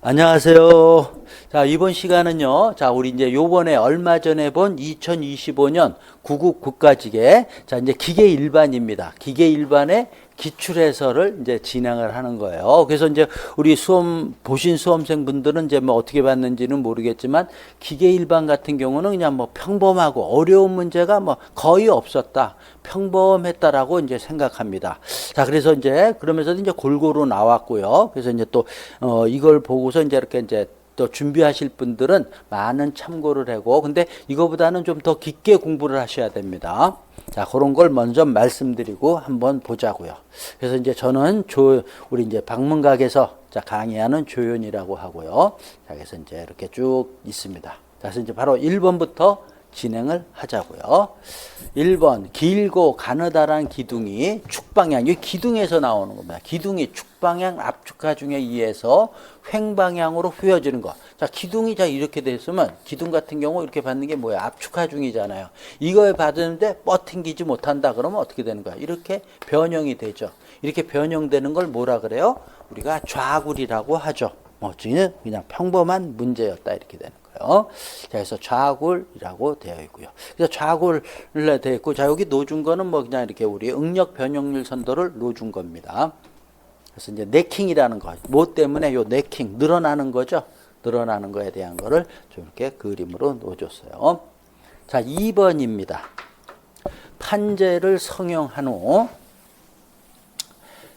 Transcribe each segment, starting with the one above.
안녕하세요. 자, 이번 시간은요. 자, 우리 이제 요번에 얼마 전에 본 2025년 구국 국가직의 자, 이제 기계 일반입니다. 기계 일반의 기출 해설을 이제 진행을 하는 거예요. 그래서 이제 우리 수험 보신 수험생 분들은 이제 뭐 어떻게 봤는지는 모르겠지만 기계 일반 같은 경우는 그냥 뭐 평범하고 어려운 문제가 뭐 거의 없었다. 평범했다라고 이제 생각합니다. 자, 그래서 이제 그러면서 이제 골고루 나왔고요. 그래서 이제 또 어, 이걸 보고서 이제 이렇게 이제 또 준비하실 분들은 많은 참고를 하고 근데 이거보다는 좀 더 깊게 공부를 하셔야 됩니다. 자, 그런 걸 먼저 말씀드리고 한번 보자고요. 그래서 이제 저는 조 우리 이제 방문각에서 자, 강의하는 조연이라고 하고요. 자, 그래서 이제 이렇게 쭉 있습니다. 자, 그래서 이제 바로 1번부터 진행을 하자고요. 1번 길고 가느다란 기둥이 축방향 이 기둥에서 나오는 겁니다. 기둥이 축방향 압축하 중에 의해서 횡방향으로 휘어지는 거. 자, 기둥이 자 이렇게 돼 있으면 기둥 같은 경우 이렇게 받는 게 뭐야? 압축하 중이잖아요. 이거에 받았는데 뻗팅기지 못한다 그러면 어떻게 되는 거야? 이렇게 변형이 되죠. 이렇게 변형되는 걸 뭐라 그래요? 우리가 좌굴이라고 하죠. 뭐, 지는 그냥 평범한 문제였다 이렇게 되는 거 예요. 자, 그래서 좌굴이라고 되어 있고요. 그래서 좌굴 되어 있고, 자, 여기 놓준 거는 뭐 그냥 이렇게 우리 응력 변형률 선도를 놓준 겁니다. 그래서 이제 네킹이라는 거, 뭐 때문에 요 네킹 늘어나는 거죠. 늘어나는 거에 대한 거를 좀 이렇게 그림으로 놓아줬어요. 자, 2번입니다. 판재를 성형한 후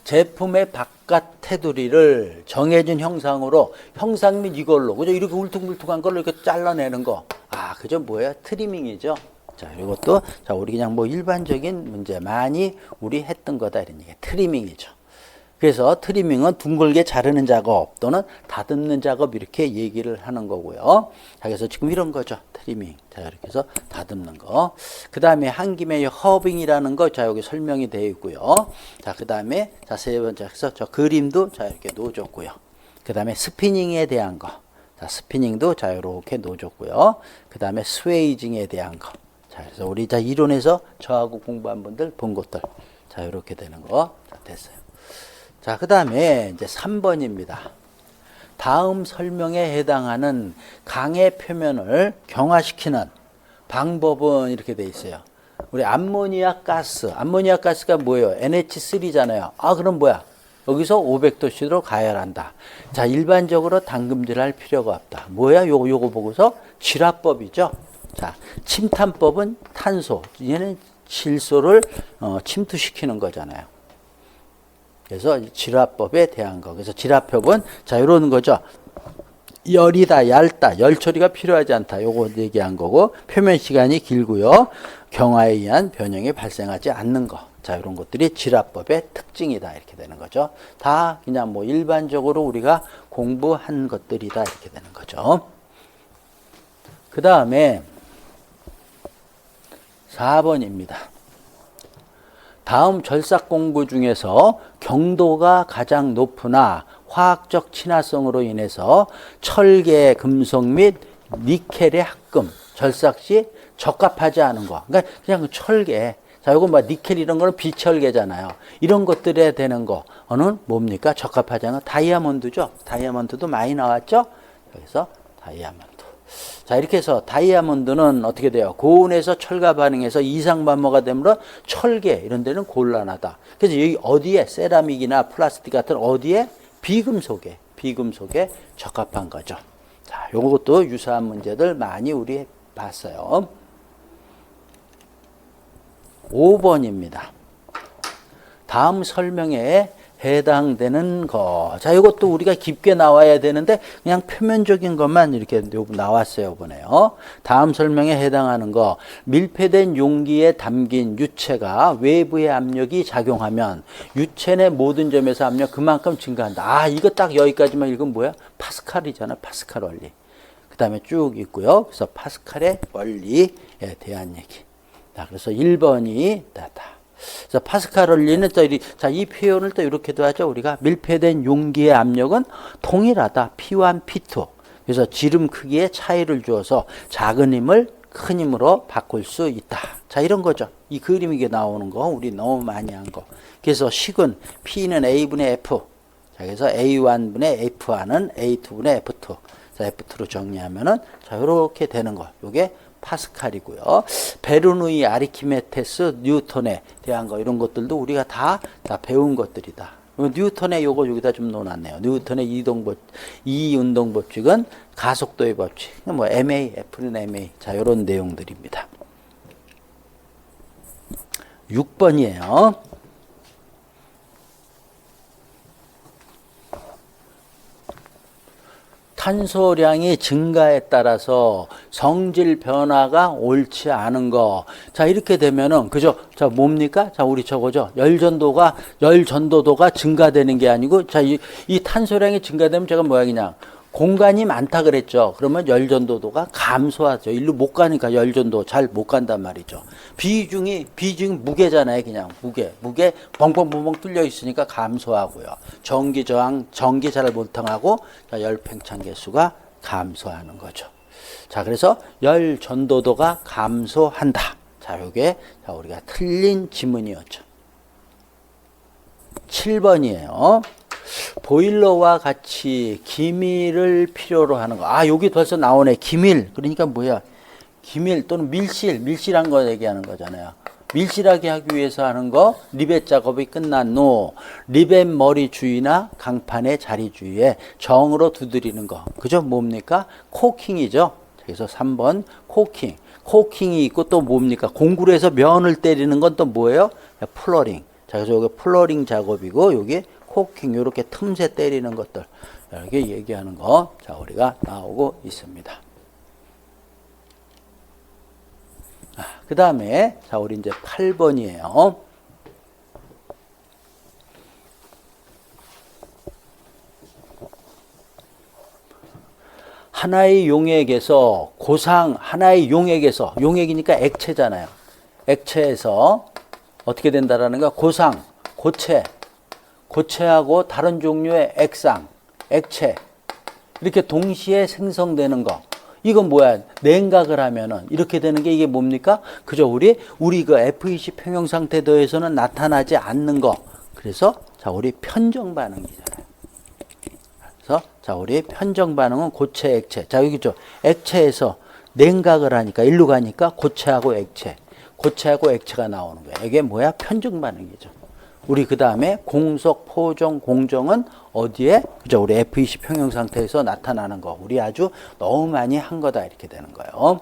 제품의 바깥 테두리를 정해진 형상으로 형상 및 이걸로 그죠 이렇게 울퉁불퉁한 걸로 이렇게 잘라내는 거. 아, 그죠 뭐예요? 트리밍이죠. 자, 이것도 자 우리 그냥 뭐 일반적인 문제 많이 우리 했던 거다 이런 얘기. 트리밍이죠. 그래서 트리밍은 둥글게 자르는 작업 또는 다듬는 작업 이렇게 얘기를 하는 거고요. 자, 그래서 지금 이런 거죠. 트리밍. 자, 이렇게 해서 다듬는 거. 그 다음에 한 김에 허빙이라는 거, 자, 여기 설명이 되어 있고요. 자, 그 다음에, 자, 세 번째, 그래서 저 그림도, 자, 이렇게 놓아줬고요. 그 다음에 스피닝에 대한 거. 자, 스피닝도, 자, 이렇게 놓아줬고요. 그 다음에 스웨이징에 대한 거. 자, 그래서 우리 자, 이론에서 저하고 공부한 분들 본 것들. 자, 이렇게 되는 거. 자, 됐어요. 자, 그 다음에 이제 3번입니다. 다음 설명에 해당하는 강의 표면을 경화시키는 방법은 이렇게 돼 있어요. 우리 암모니아 가스, 암모니아 가스가 뭐예요? NH3잖아요. 아, 그럼 뭐야? 여기서 500도씨로 가열한다. 자, 일반적으로 담금질할 필요가 없다. 뭐야? 요거, 요거 보고서 질화법이죠. 자, 침탄법은 탄소, 얘는 질소를 어, 침투시키는 거잖아요. 그래서 질화법에 대한 거. 그래서 질화법은 자 이러는 거죠. 열이다, 얇다, 열 처리가 필요하지 않다. 요거 얘기한 거고 표면 시간이 길고요. 경화에 의한 변형이 발생하지 않는 거. 자, 이런 것들이 질화법의 특징이다. 이렇게 되는 거죠. 다 그냥 뭐 일반적으로 우리가 공부한 것들이다. 이렇게 되는 거죠. 그 다음에 4번입니다. 다음 절삭 공구 중에서 경도가 가장 높으나 화학적 친화성으로 인해서 철계, 금속 및 니켈의 합금, 절삭 시 적합하지 않은 거. 그러니까 그냥 철계. 자, 요거 뭐 니켈 이런 거는 비철계잖아요. 이런 것들에 되는 거. 어는 뭡니까? 적합하지 않은 거. 다이아몬드죠. 다이아몬드도 많이 나왔죠. 여기서 다이아몬드. 자, 이렇게 해서 다이아몬드는 어떻게 돼요? 고온에서 철과 반응해서 이상 반모가 되므로 철계 이런 데는 곤란하다. 그래서 여기 어디에 세라믹이나 플라스틱 같은 어디에 비금속에 비금속에 적합한 거죠. 자, 요것도 유사한 문제들 많이 우리 봤어요. 5번입니다. 다음 설명에 해당되는 거. 자, 이것도 우리가 깊게 나와야 되는데 그냥 표면적인 것만 이렇게 나왔어요, 이번에요. 다음 설명에 해당하는 거. 밀폐된 용기에 담긴 유체가 외부의 압력이 작용하면 유체 내 모든 점에서 압력 그만큼 증가한다. 아, 이거 딱 여기까지만 읽으면 뭐야? 파스칼이잖아, 파스칼 원리. 그 다음에 쭉 있고요. 그래서 파스칼의 원리에 대한 얘기. 자, 그래서 1번이 다다. 그래서 파스칼 원리는 또 이, 자, 이 표현을 또 이렇게도 하죠. 우리가 밀폐된 용기의 압력은 동일하다. P1, P2. 그래서 지름 크기의 차이를 주어서 작은 힘을 큰 힘으로 바꿀 수 있다. 자, 이런 거죠. 이 그림이 나오는 거 우리 너무 많이 한 거. 그래서 식은 P는 A분의 F. 자, 자, 그래서 A1분의 F1은 A2분의 F2. 자, F2로 정리하면은 자, 요렇게 되는 거. 요게 파스칼이고요. 베르누이, 아리키메테스, 뉴턴에 대한 거 이런 것들도 우리가 다, 다 배운 것들이다. 요 뉴턴의 요거 여기다 좀 넣어놨네요. 뉴턴의 이동법, 이운동 법칙은 가속도의 법칙. 뭐 MA, F는 MA. 자, 요런 내용들입니다. 6번이에요. 탄소량이 증가에 따라서 성질 변화가 옳지 않은 거. 자, 이렇게 되면은, 그죠? 자, 뭡니까? 자, 우리 저거죠. 열 전도가, 열 전도도가 증가되는 게 아니고, 자, 이, 이 탄소량이 증가되면 제가 뭐야, 그냥. 공간이 많다 그랬죠. 그러면 열 전도도가 감소하죠. 일로 못 가니까 열 전도 잘 못 간단 말이죠. 비중이, 비중이 무게잖아요. 그냥 무게. 무게 벙벙벙벙 뚫려 있으니까 감소하고요. 전기 저항, 전기 잘못 통하고 자, 열 팽창 개수가 감소하는 거죠. 자, 그래서 열 전도도가 감소한다. 자, 요게 자, 우리가 틀린 지문이었죠. 7번이에요. 보일러와 같이 기밀을 필요로 하는 거. 아, 여기 벌써 나오네. 기밀. 그러니까 뭐야? 기밀 또는 밀실. 밀실한 거 얘기하는 거잖아요. 밀실하게 하기 위해서 하는 거 리벳 작업이 끝난 후 리벳 머리 주위나 강판의 자리 주위에 정으로 두드리는 거. 그죠? 뭡니까? 코킹이죠. 그래서 3번 코킹. 코킹이 있고 또 뭡니까? 공구로 해서 면을 때리는 건 또 뭐예요? 플러링. 자, 그래서 여기 플러링 작업이고 여기 코킹 이렇게 틈새 때리는 것들 이렇게 얘기하는 거. 자, 우리가 나오고 있습니다. 아, 그 다음에 자, 우리 이제 8번이에요. 하나의 용액에서 고상 하나의 용액에서 용액이니까 액체잖아요. 액체에서 어떻게 된다라는 거 고상 고체 고체하고 다른 종류의 액상 액체 이렇게 동시에 생성되는 거. 이건 뭐야? 냉각을 하면은 이렇게 되는 게 이게 뭡니까? 그죠 우리 우리 그 F20 평형 상태 도에서는 나타나지 않는 거. 그래서 자 우리 편정 반응이잖아요. 그래서 자 우리 편정 반응은 고체 액체. 자 여기죠? 액체에서 냉각을 하니까 일로 가니까 고체하고 액체. 고체하고 액체가 나오는 거예요. 이게 뭐야? 편정 반응이죠 우리 그 다음에 공석, 포정, 공정은 어디에? 그죠? 우리 F20 평형 상태에서 나타나는 거. 우리 아주 너무 많이 한 거다. 이렇게 되는 거예요.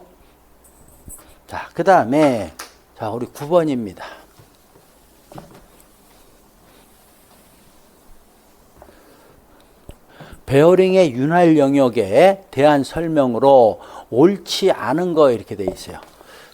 자, 그 다음에, 자, 우리 9번입니다. 베어링의 윤활 영역에 대한 설명으로 옳지 않은 거 이렇게 돼 있어요.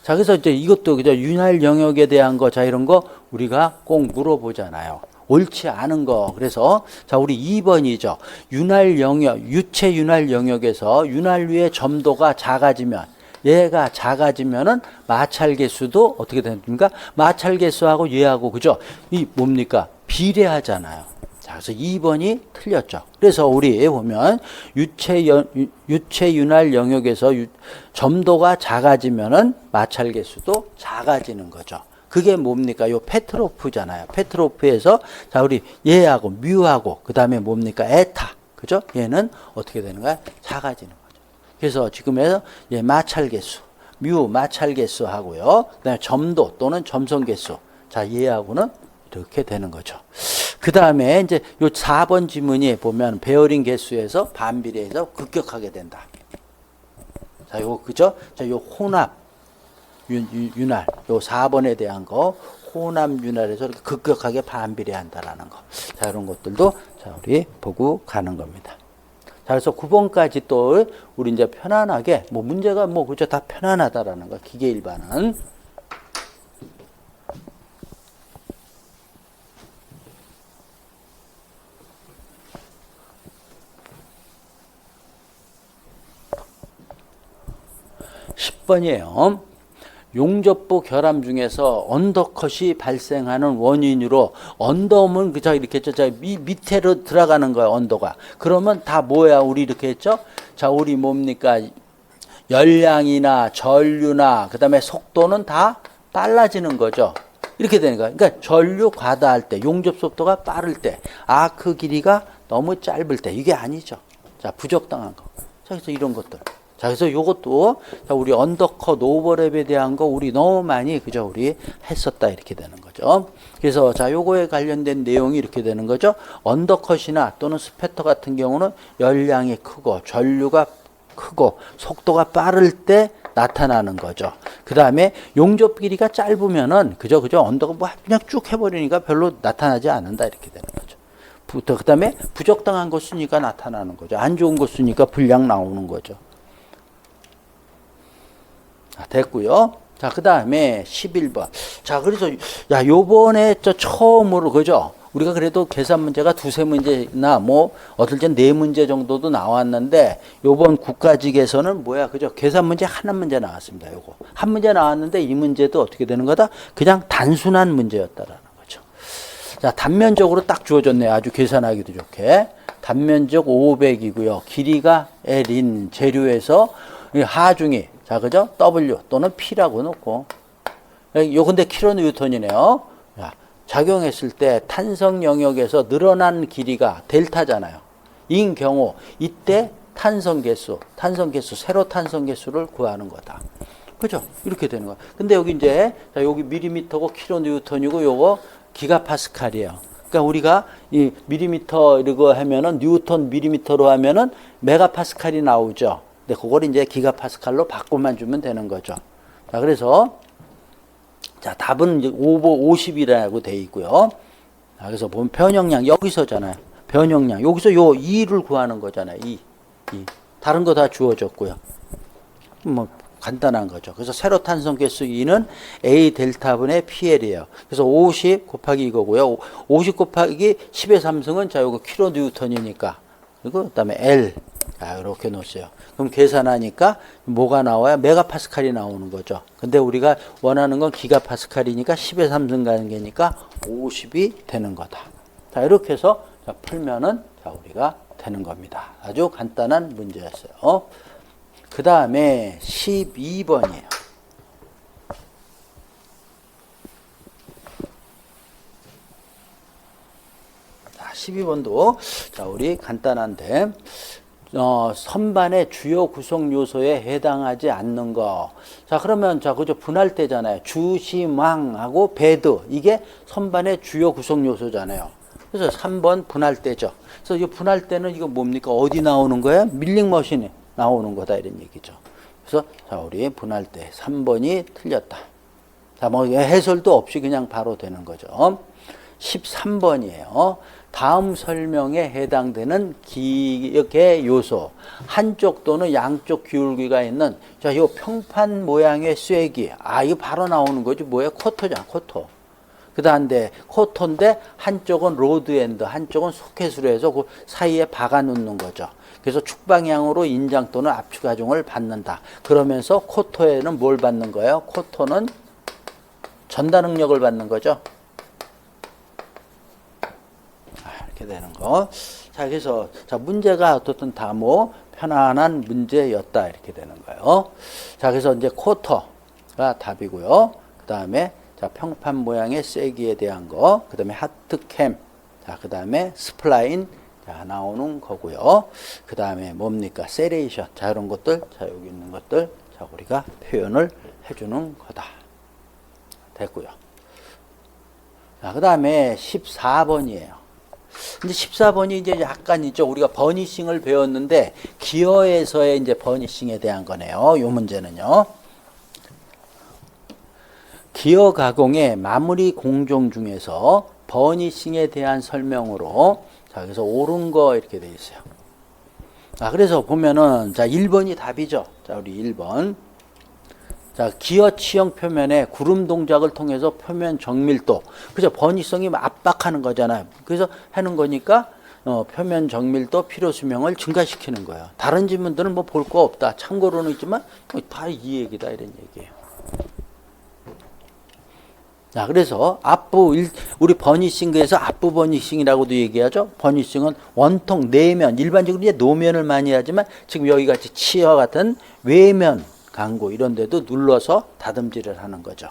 자, 그래서 이제 이것도 그죠. 윤활 영역에 대한 거, 자, 이런 거 우리가 꼭 물어보잖아요. 옳지 않은 거. 그래서 자, 우리 2번이죠. 윤활 영역, 유체 윤활 영역에서 윤활유의 점도가 작아지면 얘가 작아지면은 마찰 개수도 어떻게 됩니까? 마찰 개수하고 얘하고 그죠? 이 뭡니까? 비례하잖아요. 자, 그래서 2번이 틀렸죠. 그래서 우리 보면 유체 연, 유- 유체 윤활 영역에서 유- 점도가 작아지면은 마찰 개수도 작아지는 거죠. 그게 뭡니까? 요 페트로프잖아요. 페트로프에서 자 우리 얘하고 뮤하고 그다음에 뭡니까? 에타. 그죠? 얘는 어떻게 되는 거야? 작아지는 거죠. 그래서 지금에서 얘 마찰 개수, 뮤 마찰 개수 하고요. 그다음에 점도 또는 점성 개수. 자, 얘하고는 이렇게 되는 거죠. 그 다음에 이제 요 4번 지문이 보면 베어링 개수에서 반비례해서 급격하게 된다. 자, 요 그죠? 자, 요 혼합 윤, 윤- 윤활 요 4번에 대한 거 혼합 윤활에서 이렇게 급격하게 반비례한다라는 거. 자, 이런 것들도 자, 우리 보고 가는 겁니다. 자, 그래서 9번까지 또 우리 이제 편안하게 뭐 문제가 뭐 그죠? 다 편안하다라는 거. 기계 일반은 10번이에요. 용접부 결함 중에서 언더컷이 발생하는 원인으로 언더음은 그저 이렇게 했죠. 자, 미, 밑으로 들어가는 거야, 언더가. 그러면 다 뭐야, 우리 이렇게 했죠? 자, 우리 뭡니까? 열량이나 전류나 그다음에 속도는 다 빨라지는 거죠. 이렇게 되는 거야. 그러니까 전류 과다할 때, 용접 속도가 빠를 때, 아크 길이가 너무 짧을 때 이게 아니죠. 자, 부적당한 거. 자, 그래서 이런 것들. 자, 그래서 요것도 자, 우리 언더컷 오버랩에 대한 거 우리 너무 많이 그죠? 우리 했었다 이렇게 되는 거죠. 그래서 자, 요거에 관련된 내용이 이렇게 되는 거죠. 언더컷이나 또는 스패터 같은 경우는 열량이 크고 전류가 크고 속도가 빠를 때 나타나는 거죠. 그 다음에 용접 길이가 짧으면은 그죠 그죠 언더가 뭐 그냥 쭉 해버리니까 별로 나타나지 않는다 이렇게 되는 거죠. 그 다음에 부적당한 거 쓰니까 나타나는 거죠. 안 좋은 거 쓰니까 불량 나오는 거죠. 자, 됐고요. 자, 그 다음에 11번. 자, 그래서, 야, 요번에 저 처음으로, 그죠? 우리가 그래도 계산 문제가 두세 문제나 뭐, 어떨 땐 네 문제 정도도 나왔는데, 요번 국가직에서는 뭐야, 그죠? 계산 문제 하나 문제 나왔습니다, 요거. 한 문제 나왔는데, 이 문제도 어떻게 되는 거다? 그냥 단순한 문제였다라는 거죠. 자, 단면적으로 딱 주어졌네요. 아주 계산하기도 좋게. 단면적 500이고요. 길이가 L인 재료에서 이 하중이 자 그죠? W 또는 P라고 놓고 요 근데 킬로뉴턴이네요. 자, 작용했을 때 탄성 영역에서 늘어난 길이가 델타잖아요. 인 경우 이때 탄성 개수, 탄성 개수, 세로 탄성 개수를 구하는 거다. 그죠? 이렇게 되는 거야. 근데 여기 이제 자, 여기 밀리미터고 킬로뉴턴이고 요거 기가파스칼이에요. 그러니까 우리가 이 밀리미터 이거 하면은 뉴턴 밀리미터로 하면은 메가파스칼이 나오죠. 근데 그걸 이제 기가파스칼로 바꿔만 주면 되는 거죠. 자, 그래서 자, 답은 이제 5, 50이라고 돼 있고요. 자, 그래서 보면 변형량 여기서잖아요. 변형량 여기서 요 2를 구하는 거잖아요. 2. 2. 다른 거 다 주어졌고요. 뭐 간단한 거죠. 그래서 세로 탄성 개수 2는 A 델타분의 PL이에요. 그래서 50 곱하기 이거고요. 50 곱하기 10의 3승은 자 요거 킬로 뉴턴이니까. 그리고 그다음에 L. 자, 이렇게 놓으세요. 그럼 계산하니까 뭐가 나와요? 메가파스칼이 나오는 거죠. 근데 우리가 원하는 건 기가파스칼이니까 10의 3승 가는 게니까 50이 되는 거다. 자, 이렇게 해서 자, 풀면은 자, 우리가 되는 겁니다. 아주 간단한 문제였어요. 그 다음에 12번이에요. 12번도 자, 우리 간단한데 어, 선반의 주요 구성 요소에 해당하지 않는 거. 자, 그러면 자, 그죠 분할 때잖아요. 주심왕하고 배드 이게 선반의 주요 구성 요소잖아요. 그래서 3번 분할 때죠. 그래서 이 분할 때는 이거 뭡니까? 어디 나오는 거예요? 밀링 머신에 나오는 거다 이런 얘기죠. 그래서 자, 우리 분할 때 3번이 틀렸다. 자, 뭐 해설도 없이 그냥 바로 되는 거죠. 13번이에요. 다음 설명에 해당되는 기억의 요소 한쪽 또는 양쪽 기울기가 있는 자, 요 평판 모양의 쐐기. 아, 이거 바로 나오는 거지. 뭐야? 코터잖아, 코터. 그다음에 코터인데 한쪽은 로드 엔드, 한쪽은 소켓으로 해서 그 사이에 박아 놓는 거죠. 그래서 축방향으로 인장 또는 압축 하중을 받는다. 그러면서 코터에는 뭘 받는 거예요? 코터는 전달 능력을 받는 거죠. 이렇게 되는 거. 자, 그래서 자, 문제가 어떻든 다뭐 편안한 문제였다 이렇게 되는 거예요. 자, 그래서 이제 쿼터가 답이고요. 그다음에 자, 평판 모양의 세기에 대한 거, 그다음에 하트캠, 자, 그다음에 스플라인 자, 나오는 거고요. 그다음에 뭡니까? 세레이션. 자, 이런 것들, 자, 여기 있는 것들, 자, 우리가 표현을 해 주는 거다. 됐고요. 자, 그 다음에 14번이에요. 이제 14번이 이제 약간 있죠. 우리가 버니싱을 배웠는데 기어에서의 이제 버니싱에 대한 거네요. 요 문제는요. 기어 가공의 마무리 공정 중에서 버니싱에 대한 설명으로 자, 그래서 옳은 거 이렇게 돼 있어요. 자, 그래서 보면은 자, 1번이 답이죠. 자, 우리 1번. 자, 기어 치형 표면에 구름 동작을 통해서 표면 정밀도. 그죠? 번이성이 압박하는 거잖아요. 그래서 하는 거니까 어, 표면 정밀도 필요 수명을 증가시키는 거예요. 다른 질문들은 뭐 볼 거 없다. 참고로는 있지만 뭐다이 얘기다 이런 얘기예요. 자, 그래서 앞부 일, 우리 버니싱그에서 앞부 버니싱이라고도 얘기하죠. 버니싱은 원통 내면 일반적으로 이제 노면을 많이 하지만 지금 여기 같이 치어 같은 외면 강구 이런 데도 눌러서 다듬질을 하는 거죠.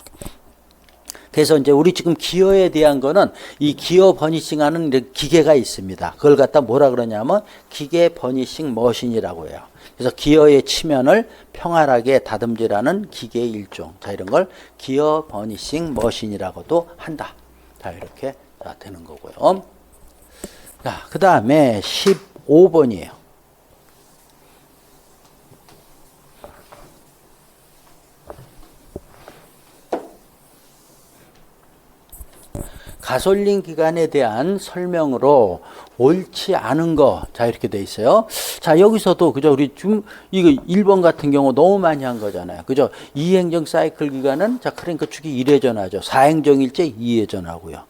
그래서 이제 우리 지금 기어에 대한 거는 이 기어 버니싱 하는 기계가 있습니다. 그걸 갖다 뭐라 그러냐면 기계 버니싱 머신이라고 해요. 그래서 기어의 치면을 평활하게 다듬질하는 기계의 일종. 자, 이런 걸 기어 버니싱 머신이라고도 한다. 자, 이렇게 자, 되는 거고요. 자, 그 다음에 15번이에요. 가솔린 기간에 대한 설명으로 옳지 않은 거. 자, 이렇게 돼 있어요. 자, 여기서도 그죠. 우리 좀 이거 1번 같은 경우 너무 많이 한 거잖아요. 그죠. 이행정 사이클 기간은 자, 크랭크 축이 1회 전하죠. 사행정 일제 2회 전하고요.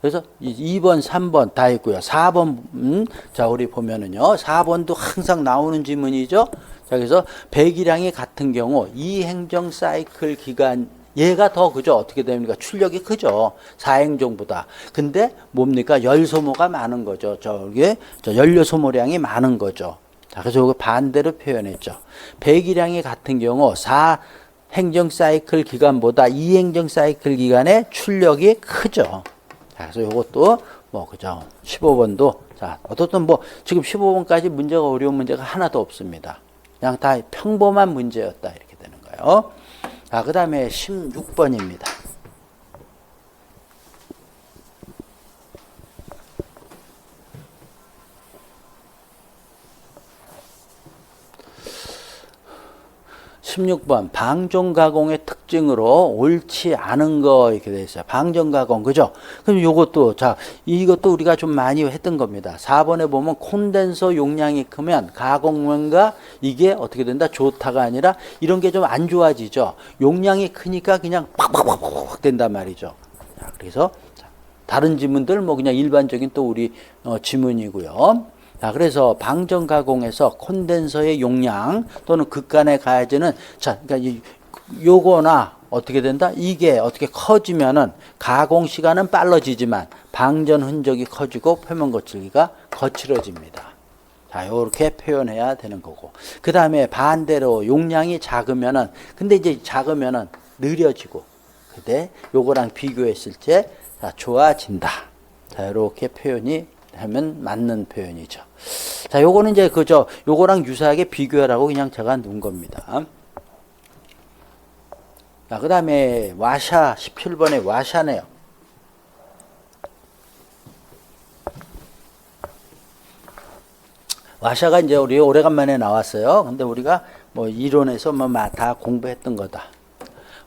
그래서 2번, 3번 다 있고요. 4번, 음, 자, 우리 보면은요. 4번도 항상 나오는 지문이죠. 자, 그래서 배기량이 같은 경우 이 행정 사이클 기간 얘가 더 그죠 어떻게 됩니까? 출력이 크죠. 사행정보다. 근데 뭡니까? 열 소모가 많은 거죠. 저게 저 연료 소모량이 많은 거죠. 자 그래서 이거 반대로 표현했죠. 배기량이 같은 경우 사 행정 사이클 기간보다 이행정 사이클 기간의 출력이 크죠. 자 그래서 이것도 뭐 그죠 15번도 자 어떻든 뭐 지금 15번까지 문제가 어려운 문제가 하나도 없습니다. 그냥 다 평범한 문제였다. 이렇게 되는 거예요. 자, 그 다음에 16번입니다. 십육 번 방종 가공의 특징으로 옳지 않은 거 이렇게 돼 있어요. 방종 가공 그죠? 그럼 요것도 자 이것도 우리가 좀 많이 했던 겁니다. 4번에 보면 콘덴서 용량이 크면 가공면과 이게 어떻게 된다? 좋다가 아니라 이런 게 좀 안 좋아지죠. 용량이 크니까 그냥 팍팍팍팍 된단 말이죠. 자, 그래서 자, 다른 지문들 뭐 그냥 일반적인 또 우리 어, 지문이고요. 자, 그래서 방정 가공에서 콘덴서의 용량 또는 극간의 가해지는 자, 그러니까 이 요거나 어떻게 된다? 이게 어떻게 커지면은 가공 시간은 빨라지지만 방전 흔적이 커지고 표면 거칠기가 거칠어집니다. 자, 요렇게 표현해야 되는 거고. 그 다음에 반대로 용량이 작으면은, 근데 이제 작으면은 느려지고, 근데 요거랑 비교했을 때, 자, 좋아진다. 자, 요렇게 표현이 하면 맞는 표현이죠. 자, 요거는 이제 그저, 요거랑 유사하게 비교하라고 그냥 제가 놓은 겁니다. 자, 그 다음에 와샤, 17번에 와샤네요. 와샤가 이제 우리 오래간만에 나왔어요. 근데 우리가 뭐 이론에서 뭐다 공부했던 거다.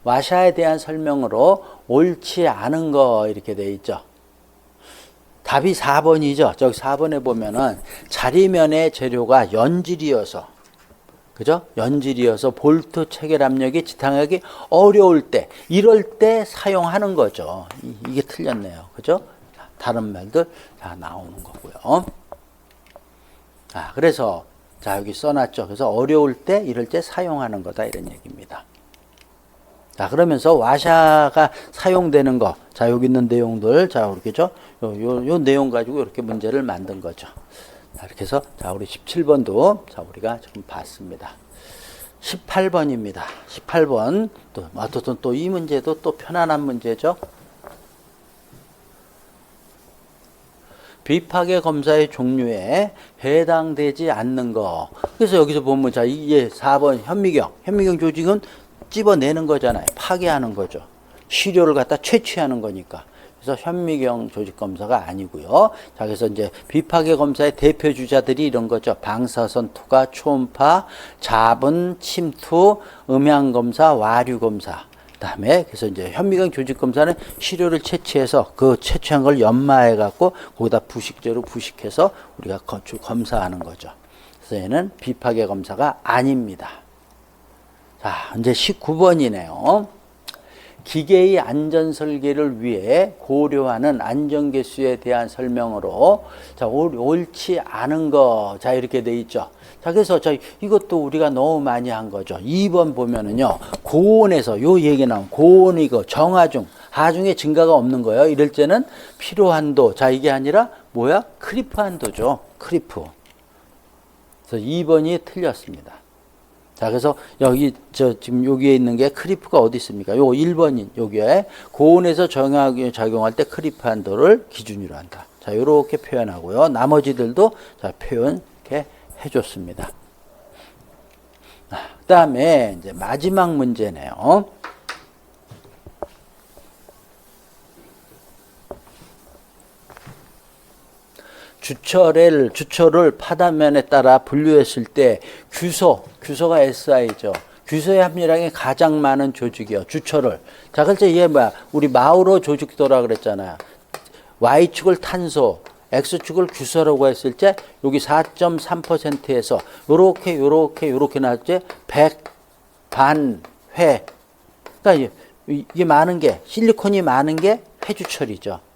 와샤에 대한 설명으로 옳지 않은 거 이렇게 돼 있죠. 답이 4번이죠. 저기 4번에 보면은 자리면의 재료가 연질이어서 그죠? 연질이어서 볼트 체결 압력이 지탱하기 어려울 때 이럴 때 사용하는 거죠. 이- 이게 틀렸네요. 그죠? 다른 말들 다 나오는 거고요. 아, 그래서 자 여기 써놨죠. 그래서 어려울 때 이럴 때 사용하는 거다 이런 얘기입니다. 자 그러면서 와샤가 사용되는 거, 자 여기 있는 내용들, 자 이렇게죠. 요, 요, 요 내용 가지고 이렇게 문제를 만든 거죠. 자 이렇게 해서 자 우리 17번도 자 우리가 지금 봤습니다. 18번입니다. 18번 또 어떻든 또 이 문제도 또 편안한 문제죠. 비파괴 검사의 종류에 해당되지 않는 거. 그래서 여기서 보면 자 이게 4번 현미경. 현미경 조직은 찝어내는 거잖아요. 파괴하는 거죠. 시료를 갖다 채취하는 거니까. 그래서 현미경 조직 검사가 아니고요. 자 그래서 이제 비파괴 검사의 대표 주자들이 이런 거죠. 방사선 투과, 초음파, 자분, 침투, 음향 검사, 와류 검사. 그다음에 그래서 이제 현미경 조직 검사는 시료를 채취해서 그 채취한 걸 연마해 갖고 거기다 부식제로 부식해서 우리가 검사하는 거죠. 그래서 얘는 비파괴 검사가 아닙니다. 자, 이제 19번이네요. 기계의 안전 설계를 위해 고려하는 안전 개수에 대한 설명으로 자 옳, 옳지 않은 거 자 이렇게 돼 있죠. 자 그래서 저 이것도 우리가 너무 많이 한 거죠. 2번 보면은요 고온에서 요 얘기 나온 고온 이거 정하중 하중에 증가가 없는 거예요. 이럴 때는 필요 한도 자 이게 아니라 뭐야 크리프 한도죠. 크리프. 그래서 2번이 틀렸습니다. 자, 그래서 여기 저 지금 여기에 있는 게 크리프가 어디 있습니까? 요 1번인 여기에 고온에서 정하게 작용할 때 크리프 한도를 기준으로 한다. 자, 요렇게 표현하고요. 나머지들도 자, 표현 이렇게 해 줬습니다. 그다음에 이제 마지막 문제네요. 주철을 주철을 파단면에 따라 분류했을 때 규소 규소가 SI죠. 규소의 함유량이 가장 많은 조직이요. 주철을. 자, 그래서 이게 뭐야? 우리 마우로 조직도라 그랬잖아요. Y축을 탄소, X축을 규소라고 했을 때 여기 4.3%에서 요렇게 요렇게 요렇게 나왔지 100 반, 회. 그러니까 이게 많은 게 실리콘이 많은 게 회주철이죠.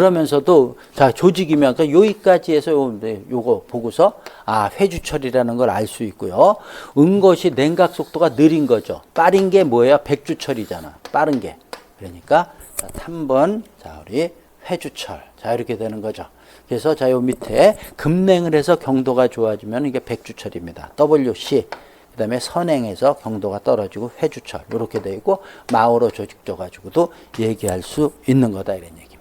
그러면서도 자 조직이면 그 여기까지 해서 요, 네, 요거 보고서 아 회주철이라는 걸 알 수 있고요. 은것이 냉각 속도가 느린 거죠. 빠른 게 뭐예요? 백주철이잖아. 빠른 게. 그러니까 자, 3번 자 우리 회주철. 자 이렇게 되는 거죠. 그래서 자 요 밑에 급냉을 해서 경도가 좋아지면 이게 백주철입니다. WC 그 다음에 선행에서 경도가 떨어지고 회주철 이렇게 돼 있고 마오로 조직져 가지고도 얘기할 수 있는 거다 이런 얘기입니다.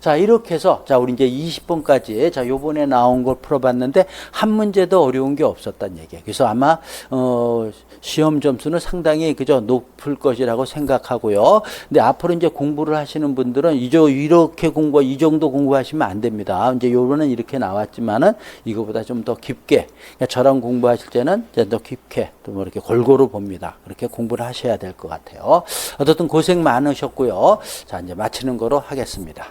자 이렇게 해서 자 우리 이제 20번까지 자 요번에 나온 걸 풀어봤는데 한 문제도 어려운 게 없었단 얘기예요. 그래서 아마 어 시험 점수는 상당히 그저 높을 것이라고 생각하고요. 근데 앞으로 이제 공부를 하시는 분들은 이저 이렇게 공부 이 정도 공부하시면 안 됩니다. 이제 요번은 이렇게 나왔지만은 이거보다 좀 더 깊게 그러니까 저랑 공부하실 때는 이제 더 깊게 또뭐 이렇게 골고루 봅니다. 그렇게 공부를 하셔야 될 것 같아요. 어쨌든 고생 많으셨고요. 자 이제 마치는 거로 하겠습니다.